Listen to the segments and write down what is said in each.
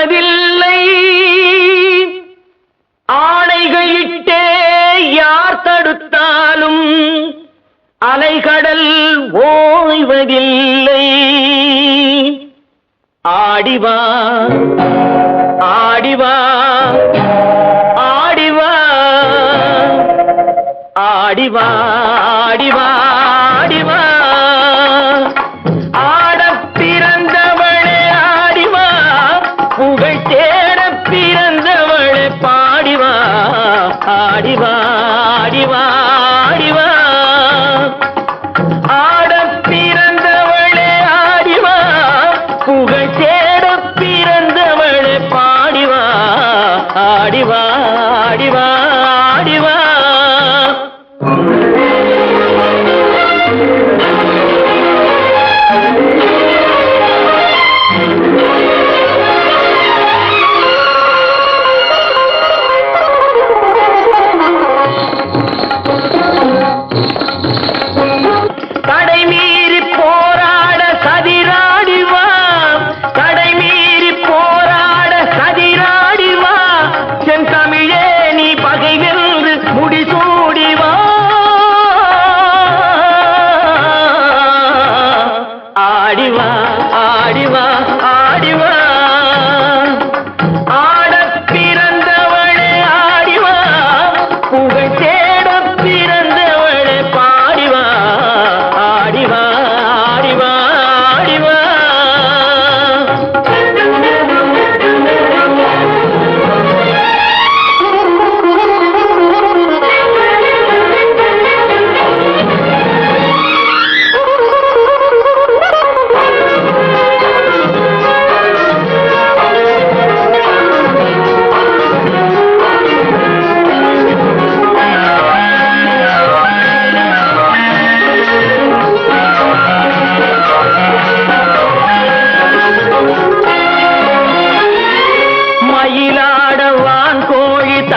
தடுப்பதில்லை ஆணைகளிட்டே யார் தடுத்தாலும் அலைகடல் ஓய்வதில்லை. ஆடிவா ஆடிவா ஆடிவா ஆடிவா ஆடிவா arriba.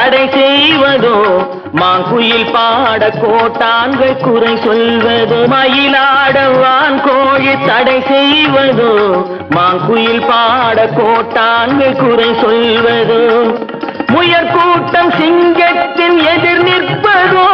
தடை செய்வதோ? மாங்குயில் பாட கோட்டான்கள் குறை சொல்வதோ மயிலாடவான் கோழி தடை செய்வதோ? மாங்குயில் பாட கோட்டான்கள் குறை சொல்வதோ? முயற்கூட்டம் சிங்கத்தின் எதிர் நிற்பதோ?